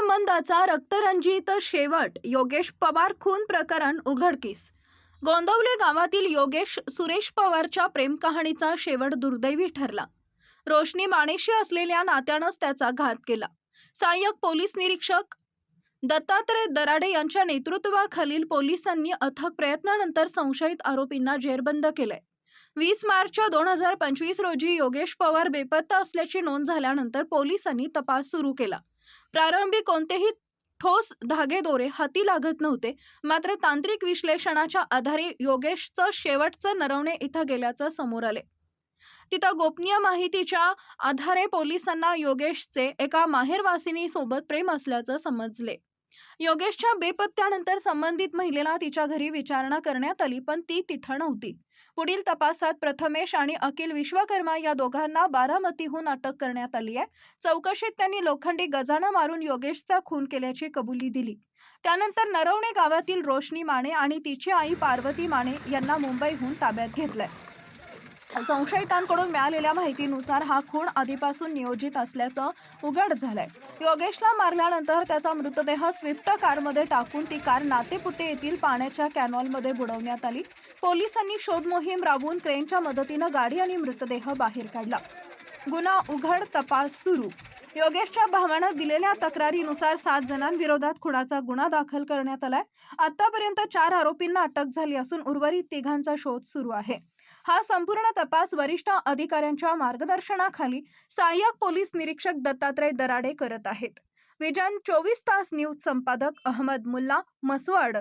मंदाचा रक्तरंजित शेवट योगेश पवार खून प्रकरण उघडकीस. गोंदवले गावातील योगेश सुरेश पवारच्या प्रेमकहाणीचा शेवट दुर्दैवी ठरला. रोशनी माणेशी असलेल्या नात्यानंच त्याचा घात केला. सहाय्यक पोलीस निरीक्षक दत्तात्रय दराडे यांच्या नेतृत्वाखालील पोलिसांनी अथक प्रयत्नानंतर संशयित आरोपींना जेरबंद केलंय. वीस मार्च दोन हजार पंचवीस रोजी योगेश पवार बेपत्ता असल्याची नोंद झाल्यानंतर पोलिसांनी तपास सुरू केला. प्रारंभी कोणतेही ठोस धागेदोरे हाती लागत नव्हते. मात्र तांत्रिक विश्लेषणाच्या आधारे योगेशचं शेवटचं नरवणे इथं गेल्याचं समोर आले. तिथं गोपनीय माहितीच्या आधारे पोलिसांना योगेशचे एका माहेरवासिनीसोबत प्रेम असल्याचं समजले. योगेशच्या बेपत्त्यानंतर संबंधित महिलेला तिच्या घरी विचारणा करण्यात आली पण ती तिथं नव्हती. पुढील तपासात प्रथमेश आणि अखिल विश्वकर्मा या दोघांना बारामतीहून अटक करण्यात आली आहे. चौकशीत त्यांनी लोखंडी गजानं मारून योगेशचा खून केल्याची कबुली दिली. त्यानंतर नरवणे गावातील रोशनी माने आणि तिची आई पार्वती माने यांना मुंबईहून ताब्यात घेतलंय. संशयितांकडून मिळालेल्या माहितीनुसार हा खून आधीपासून नियोजित असल्याचं उघड झालंय. योगेशला मारल्यानंतर त्याचा मृतदेह स्विफ्ट कारमध्ये टाकून ती कार नातेपुते येथील पाण्याच्या कॅनॉलमध्ये बुडवण्यात आली. पोलिसांनी शोध मोहीम राबवून क्रेनच्या मदतीनं गाडी आणि मृतदेह बाहेर काढला. गुन्हा उघड तपास सुरू. योगेशच्या भावानं दिलेल्या तक्रारीनुसार सात जणांविरोधात खुणाचा गुन्हा दाखल करण्यात आलाय. आतापर्यंत चार आरोपींना अटक झाली असून उर्वरित तिघांचा शोध सुरू आहे. हा संपूर्ण तपास वरिष्ठ अधिकाऱ्यांच्या मार्गदर्शनाखाली सहाय्यक पोलीस निरीक्षक दत्तात्रय दराडे करत आहेत. विजन चोवीस तास न्यूज संपादक अहमद मुल्ला मसवाड.